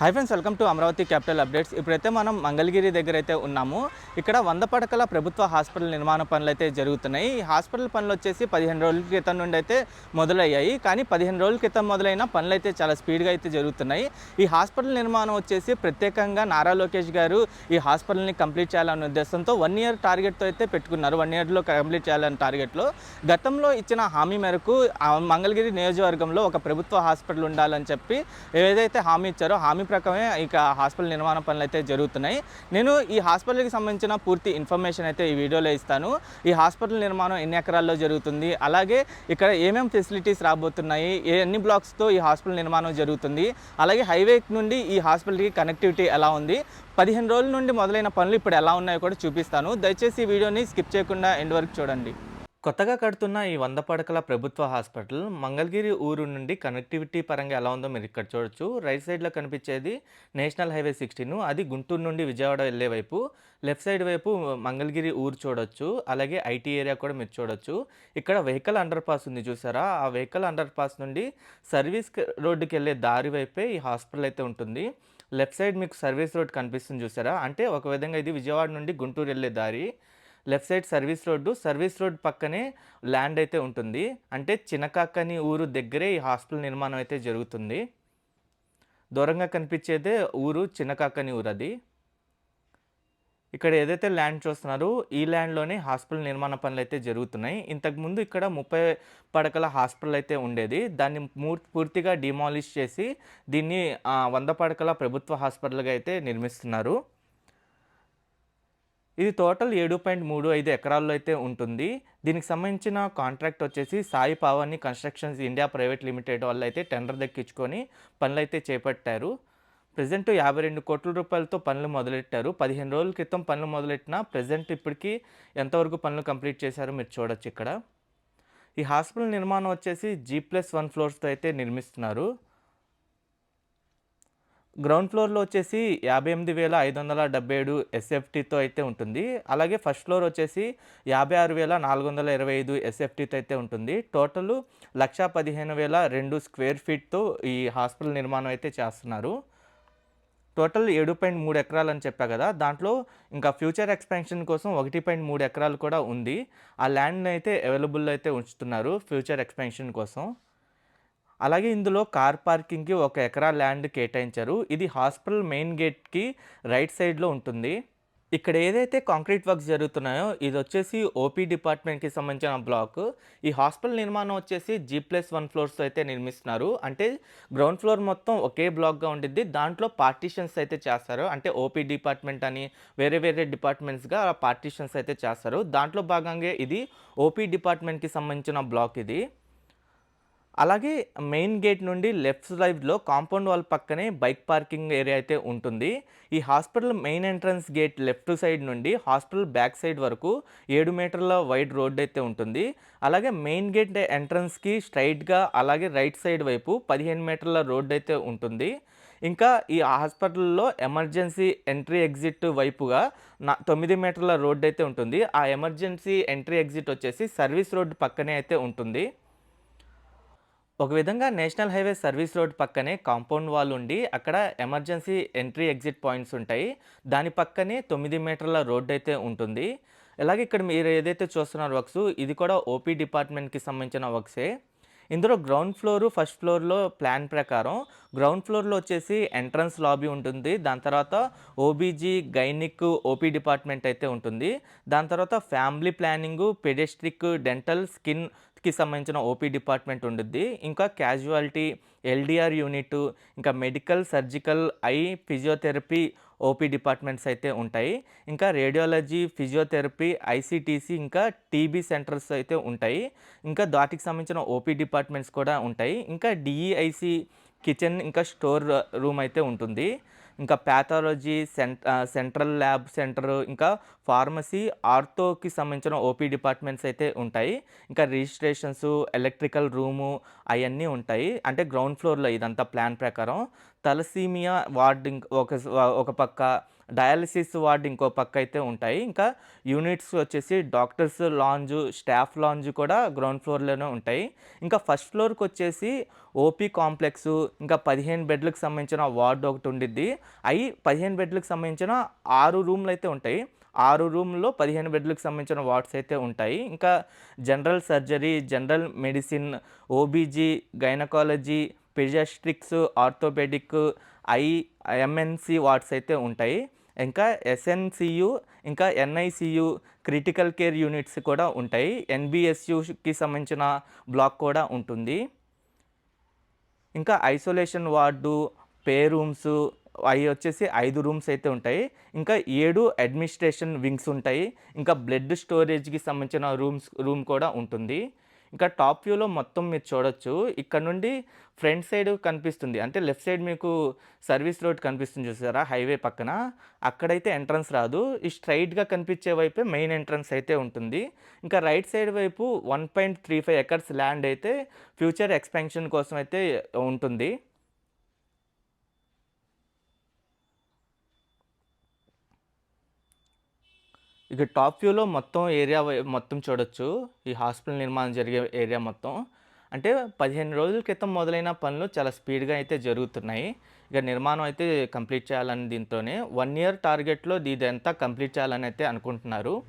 Hi friends welcome to Amaravati capital updates ఇప్పుడైతే మనం మంగళగిరి దగ్గర అయితే ఉన్నాము. ఇక్కడ వంద పడకల ప్రభుత్వ హాస్పిటల్ నిర్మాణ పనులు అయితే జరుగుతున్నాయి. ఈ హాస్పిటల్ పనులు వచ్చేసి పదిహేను రోజుల క్రితం నుండి అయితే మొదలయ్యాయి. కానీ పదిహేను రోజుల క్రితం మొదలైన పనులు అయితే చాలా స్పీడ్గా అయితే జరుగుతున్నాయి. ఈ హాస్పిటల్ నిర్మాణం వచ్చేసి ప్రత్యేకంగా నారా లోకేష్ గారు ఈ హాస్పిటల్ని కంప్లీట్ చేయాలనే ఉద్దేశంతో వన్ ఇయర్ టార్గెట్తో అయితే పెట్టుకున్నారు. వన్ ఇయర్లో కంప్లీట్ చేయాలనే టార్గెట్లో. గతంలో ఇచ్చిన హామీ మేరకు మంగళగిరి నియోజకవర్గంలో ఒక ప్రభుత్వ హాస్పిటల్ ఉండాలని చెప్పి ఏదైతే హామీ ఇచ్చారో హామీ ప్రకారమే ఇక హాస్పిటల్ నిర్మాణ పనులు అయితే జరుగుతున్నాయి. నేను ఈ హాస్పిటల్కి సంబంధించిన పూర్తి ఇన్ఫర్మేషన్ అయితే ఈ వీడియోలో ఇస్తాను. ఈ హాస్పిటల్ నిర్మాణం ఎన్ని ఎకరాల్లో జరుగుతుంది? అలాగే ఇక్కడ ఏమేమి ఫెసిలిటీస్ రాబోతున్నాయి? ఏ ఎన్ని బ్లాక్స్తో ఈ హాస్పిటల్ నిర్మాణం జరుగుతుంది? అలాగే హైవే నుండి ఈ హాస్పిటల్కి కనెక్టివిటీ ఎలా ఉంది? పదిహేను రోజుల నుండి మొదలైన పనులు ఇప్పుడు ఎలా ఉన్నాయో కూడా చూపిస్తాను. దయచేసి ఈ వీడియోని స్కిప్ చేయకుండా ఎండ్ వరకు చూడండి. కొత్తగా కడుతున్న ఈ వంద పడకల ప్రభుత్వ హాస్పిటల్ మంగళగిరి ఊరు నుండి కనెక్టివిటీ పరంగా ఎలా ఉందో మీరు ఇక్కడ చూడొచ్చు. రైట్ సైడ్లో కనిపించేది నేషనల్ హైవే సిక్స్టీన్. అది గుంటూరు నుండి విజయవాడ వెళ్ళే వైపు లెఫ్ట్ సైడ్ వైపు మంగళగిరి ఊరు చూడొచ్చు. అలాగే ఐటీ ఏరియా కూడా మీరు చూడొచ్చు. ఇక్కడ వెహికల్ అండర్ పాస్ ఉంది చూసారా? ఆ వెహికల్ అండర్ పాస్ నుండి సర్వీస్ రోడ్డుకి వెళ్ళే దారి వైపే ఈ హాస్పిటల్ అయితే ఉంటుంది. లెఫ్ట్ సైడ్ మీకు సర్వీస్ రోడ్ కనిపిస్తుంది చూసారా? అంటే ఒక విధంగా ఇది విజయవాడ నుండి గుంటూరు వెళ్ళే దారి. Left side service road service road పక్కనే ల్యాండ్ అయితే ఉంటుంది. అంటే చినకాకని ఊరు దగ్గరే ఈ హాస్పిటల్ నిర్మాణం అయితే జరుగుతుంది. దూరంగా కనిపించేదే ఊరు చిన్నకాకని ఊరు అది. ఇక్కడ ఏదైతే ల్యాండ్ చూస్తున్నారో ఈ ల్యాండ్లోనే హాస్పిటల్ నిర్మాణ పనులు అయితే జరుగుతున్నాయి. ఇంతకుముందు ఇక్కడ ముప్పై పడకల హాస్పిటల్ అయితే ఉండేది. దాన్ని పూర్తిగా డిమాలిష్ చేసి దీన్ని వంద పడకల ప్రభుత్వ హాస్పిటల్గా అయితే నిర్మిస్తున్నారు. ఇది టోటల్ ఏడు పాయింట్ మూడు ఐదు ఎకరాల్లో అయితే ఉంటుంది. దీనికి సంబంధించిన కాంట్రాక్ట్ వచ్చేసి Sai Pavani constructions India private limited వాళ్ళు అయితే టెండర్ దక్కించుకొని పనులు అయితే చేపట్టారు. ప్రజెంట్ యాభై రెండు కోట్ల రూపాయలతో పనులు మొదలెట్టారు. పదిహేను రోజుల క్రితం పనులు మొదలెట్టిన ప్రజెంట్ ఇప్పటికీ ఎంతవరకు పనులు కంప్లీట్ చేశారో మీరు చూడొచ్చు ఇక్కడ. ఈ హాస్పిటల్ నిర్మాణం వచ్చేసి జీ ప్లస్ వన్ ఫ్లోర్స్తో అయితే నిర్మిస్తున్నారు. గ్రౌండ్ ఫ్లోర్లో వచ్చేసి యాభై ఎనిమిది వేల ఐదు వందల డెబ్బై ఏడు ఎస్ఎఫ్టీతో అయితే ఉంటుంది. అలాగే ఫస్ట్ ఫ్లోర్ వచ్చేసి యాభై ఆరు వేల నాలుగు వందల ఇరవై ఐదు ఎస్ఎఫ్టీతో అయితే ఉంటుంది. టోటల్ లక్ష పదిహేను వేల రెండు స్క్వేర్ ఫీట్తో ఈ హాస్పిటల్ నిర్మాణం అయితే చేస్తున్నారు. టోటల్ ఏడు పాయింట్ మూడు ఎకరాలు అని చెప్పా కదా దాంట్లో ఇంకా ఫ్యూచర్ ఎక్స్పాన్షన్ కోసం ఒకటి పాయింట్ మూడు ఎకరాలు కూడా ఉంది. ఆ ల్యాండ్ని అయితే అవైలబుల్ అయితే ఉంచుతున్నారు ఫ్యూచర్ ఎక్స్పాన్షన్ కోసం. అలాగే ఇందులో కార్ పార్కింగ్కి ఒక ఎకరా ల్యాండ్ కేటాయించారు. ఇది హాస్పిటల్ మెయిన్ గేట్కి రైట్ సైడ్లో ఉంటుంది. ఇక్కడ ఏదైతే కాంక్రీట్ వర్క్స్ జరుగుతున్నాయో ఇది వచ్చేసి ఓపీ డిపార్ట్మెంట్కి సంబంధించిన బ్లాక్. ఈ హాస్పిటల్ నిర్మాణం వచ్చేసి జీ ప్లస్ వన్ ఫ్లోర్స్ అయితే నిర్మిస్తున్నారు. అంటే గ్రౌండ్ ఫ్లోర్ మొత్తం ఒకే బ్లాక్గా ఉండిద్ది. దాంట్లో పార్టీషన్స్ అయితే చేస్తారు. అంటే ఓపీ డిపార్ట్మెంట్ అని వేరే వేరే డిపార్ట్మెంట్స్గా పార్టీషన్స్ అయితే చేస్తారు. దాంట్లో భాగంగా ఇది ఓపీ డిపార్ట్మెంట్కి సంబంధించిన బ్లాక్ ఇది. అలాగే మెయిన్ గేట్ నుండి లెఫ్ట్ సైడ్లో కాంపౌండ్ వాల్ పక్కనే బైక్ పార్కింగ్ ఏరియా అయితే ఉంటుంది. ఈ hospital main entrance gate left side నుండి హాస్పిటల్ బ్యాక్ సైడ్ వరకు ఏడు మీటర్ల వైడ్ రోడ్ అయితే ఉంటుంది. అలాగే మెయిన్ గేట్ ఎంట్రన్స్కి స్ట్రైట్గా అలాగే రైట్ సైడ్ వైపు పదిహేను మీటర్ల రోడ్ అయితే ఉంటుంది. ఇంకా ఈ హాస్పిటల్లో ఎమర్జెన్సీ ఎంట్రీ ఎగ్జిట్ వైపుగా నా తొమ్మిది మీటర్ల రోడ్ అయితే ఉంటుంది. ఆ ఎమర్జెన్సీ ఎంట్రీ ఎగ్జిట్ వచ్చేసి సర్వీస్ రోడ్ పక్కనే అయితే ఉంటుంది. ఒక విధంగా నేషనల్ హైవే సర్వీస్ రోడ్ పక్కనే కాంపౌండ్ వాల్ ఉండి అక్కడ ఎమర్జెన్సీ ఎంట్రీ ఎగ్జిట్ పాయింట్స్ ఉంటాయి. దాని పక్కనే తొమ్మిది మీటర్ల రోడ్ అయితే ఉంటుంది. అలాగే ఇక్కడ మీరు ఏదైతే చూస్తున్నారు వర్క్స్ ఇది కూడా ఓపీ డిపార్ట్మెంట్కి సంబంధించిన వర్క్సే. ఇందులో గ్రౌండ్ ఫ్లోరు ఫస్ట్ ఫ్లోర్లో ప్లాన్ ప్రకారం గ్రౌండ్ ఫ్లోర్లో వచ్చేసి ఎంట్రన్స్ లాబీ ఉంటుంది. దాని తర్వాత ఓబీజీ గైనిక్ ఓపీ డిపార్ట్మెంట్ అయితే ఉంటుంది. దాని తర్వాత family planning paediatric dental skin కి సంబంధించిన ఓపీ డిపార్ట్మెంట్ ఉంటుంది ఇంకా క్యాజువాలిటీ ఎల్డిఆర్ యూనిట్ ఇంకా medical surgical eye physiotherapy OP departments అయితే ఉంటాయి. ఇంకా రేడియాలజీ ఫిజియోథెరపీ ఐసీటీసీ ఇంకా టీబీ సెంటర్స్ అయితే ఉంటాయి. ఇంకా దాటికి సంబంధించిన ఓపీ డిపార్ట్మెంట్స్ కూడా ఉంటాయి. ఇంకా డిఈఐసి కిచెన్ ఇంకా స్టోర్ రూమ్ అయితే ఉంటుంది. ఇంకా ప్యాథాలజీ సెంట్రల్ ల్యాబ్ సెంటర్ ఇంకా ఫార్మసీ ఆర్థోకి సంబంధించిన ఓపీ డిపార్ట్మెంట్స్ అయితే ఉంటాయి. ఇంకా రిజిస్ట్రేషన్స్ ఎలక్ట్రికల్ రూము అవన్నీ ఉంటాయి. అంటే గ్రౌండ్ ఫ్లోర్లో ఇదంతా ప్లాన్ ప్రకారం. తలసీమియా వార్డ్ ఒక ఒక పక్క డయాలసిస్ వార్డ్ ఇంకో పక్క అయితే ఉంటాయి. ఇంకా యూనిట్స్ వచ్చేసి డాక్టర్స్ లాంజ్ స్టాఫ్ లాంజ్ కూడా గ్రౌండ్ ఫ్లోర్లోనే ఉంటాయి. ఇంకా ఫస్ట్ ఫ్లోర్కి వచ్చేసి ఓపీ కాంప్లెక్స్ ఇంకా పదిహేను బెడ్లకు సంబంధించిన వార్డ్ ఒకటి ఉండిద్ది. అవి పదిహేను బెడ్లకు సంబంధించిన ఆరు రూమ్లు అయితే ఉంటాయి. ఆరు రూమ్లో పదిహేను బెడ్లకు సంబంధించిన వార్డ్స్ అయితే ఉంటాయి. ఇంకా general surgery general medicine OBG gynaecology paediatrics orthopaedic eye MNC wards అయితే ఉంటాయి. ఇంకా ఎస్ఎన్సియు ఇంకా ఎన్ఐసియు క్రిటికల్ కేర్ యూనిట్స్ కూడా ఉంటాయి. ఎన్బిఎస్యుకి సంబంధించిన బ్లాక్ కూడా ఉంటుంది. ఇంకా ఐసోలేషన్ వార్డు పే రూమ్స్ అవి వచ్చేసి ఐదు రూమ్స్ అయితే ఉంటాయి. ఇంకా ఏడు అడ్మినిస్ట్రేషన్ వింగ్స్ ఉంటాయి. ఇంకా బ్లడ్ స్టోరేజ్కి సంబంధించిన రూమ్స్ రూమ్ కూడా ఉంటుంది. ఇంకా టాప్ వ్యూలో మొత్తం మీరు చూడొచ్చు. ఇక్కడ నుండి ఫ్రంట్ సైడ్ కనిపిస్తుంది. అంటే లెఫ్ట్ సైడ్ మీకు సర్వీస్ రోడ్ కనిపిస్తుంది చూసారా? హైవే పక్కన. అక్కడైతే ఎంట్రన్స్ రాదు. ఈ స్ట్రైట్గా కనిపించే వైపే మెయిన్ ఎంట్రన్స్ అయితే ఉంటుంది. ఇంకా రైట్ సైడ్ వైపు one point three five acres land అయితే ఫ్యూచర్ ఎక్స్పెన్షన్ కోసం అయితే ఉంటుంది. ఇక టాప్ వ్యూలో మొత్తం ఏరియా వై- మొత్తం చూడొచ్చు. ఈ హాస్పిటల్ నిర్మాణం జరిగే ఏరియా మొత్తం. అంటే పదిహేను రోజుల క్రితం మొదలైన పనులు చాలా స్పీడ్గా అయితే జరుగుతున్నాయి. ఇక నిర్మాణం అయితే కంప్లీట్ చేయాలని దీంతోనే వన్ ఇయర్ టార్గెట్లో ఇదంతా కంప్లీట్ చేయాలని అయితే అనుకుంటున్నారు.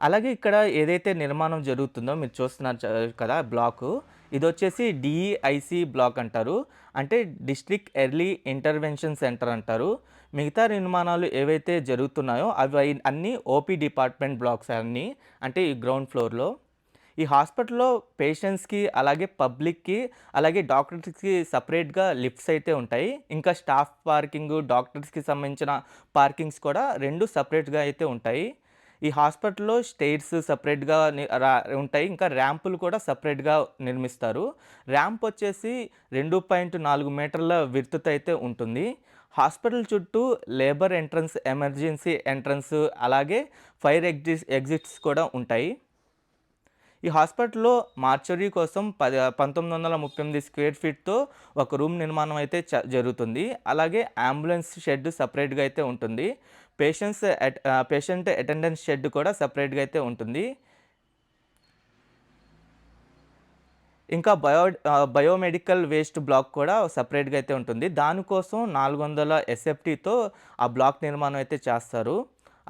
అలాగే ఇక్కడ ఏదైతే నిర్మాణం జరుగుతుందో మీరు చూస్తున్నారు కదా బ్లాక్. ఇది వచ్చేసి డిఈఐసి బ్లాక్ అంటారు. అంటే డిస్ట్రిక్ట్ ఎర్లీ ఇంటర్వెన్షన్ సెంటర్ అంటారు. మిగతా నిర్మాణాలు ఏవైతే జరుగుతున్నాయో అవి అన్నీ ఓపీ డిపార్ట్మెంట్ బ్లాక్స్ అన్నీ అంటే ఈ గ్రౌండ్ ఫ్లోర్లో. ఈ హాస్పిటల్లో పేషెంట్స్కి అలాగే పబ్లిక్కి అలాగే డాక్టర్స్కి సపరేట్గా లిఫ్ట్స్ అయితే ఉంటాయి. ఇంకా స్టాఫ్ పార్కింగ్ డాక్టర్స్కి సంబంధించిన పార్కింగ్స్ కూడా రెండు సపరేట్గా అయితే ఉంటాయి. ఈ హాస్పిటల్లో స్టేర్స్ సపరేట్గా రా- ఉంటాయి. ఇంకా ర్యాంపులు కూడా సపరేట్గా నిర్మిస్తారు. ర్యాంప్ వచ్చేసి రెండు పాయింట్ నాలుగు మీటర్ల విర్తుత అయితే ఉంటుంది. హాస్పిటల్ చుట్టూ లేబర్ ఎంట్రన్స్ ఎమర్జెన్సీ ఎంట్రన్స్ అలాగే ఫైర్ ఎగ్జి ఎగ్జిట్స్ కూడా ఉంటాయి. ఈ హాస్పిటల్లో మార్చరీ కోసం పది పంతొమ్మిది వందల ముప్పై ఎనిమిది స్క్వేర్ ఫీట్తో ఒక రూమ్ నిర్మాణం అయితే జరుగుతుంది. అలాగే అంబులెన్స్ షెడ్ సపరేట్గా అయితే ఉంటుంది. పేషెంట్స్ పేషెంట్ అటెండెన్స్ షెడ్ కూడా సపరేట్గా అయితే ఉంటుంది. ఇంకా బయో బయోమెడికల్ వేస్ట్ బ్లాక్ కూడా సపరేట్గా అయితే ఉంటుంది. దానికోసం నాలుగు వందల ఎస్ఎఫ్టీతో ఆ బ్లాక్ నిర్మాణం అయితే చేస్తారు.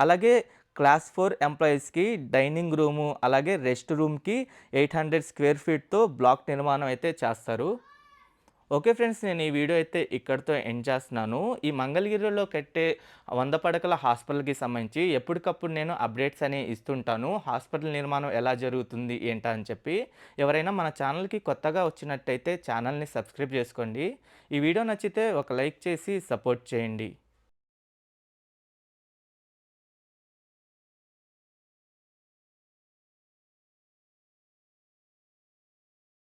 అలాగే క్లాస్ ఫోర్ ఎంప్లాయీస్కి డైనింగ్ రూము అలాగే రెస్ట్ రూమ్కి ఎయిట్ హండ్రెడ్ స్క్వేర్ ఫీట్తో బ్లాక్ నిర్మాణం అయితే చేస్తారు. ఓకే ఫ్రెండ్స్ నేను ఈ వీడియో అయితే ఇక్కడితో ఎండ్ చేస్తున్నాను. ఈ మంగళగిరిలో కట్టే వంద పడకల హాస్పిటల్కి సంబంధించి ఎప్పటికప్పుడు నేను అప్డేట్స్ అనేవి ఇస్తుంటాను. హాస్పిటల్ నిర్మాణం ఎలా జరుగుతుంది ఏంటా అని చెప్పి ఎవరైనా మన ఛానల్కి కొత్తగా వచ్చినట్టయితే ఛానల్ని సబ్స్క్రైబ్ చేసుకోండి. ఈ వీడియో నచ్చితే ఒక లైక్ చేసి సపోర్ట్ చేయండి.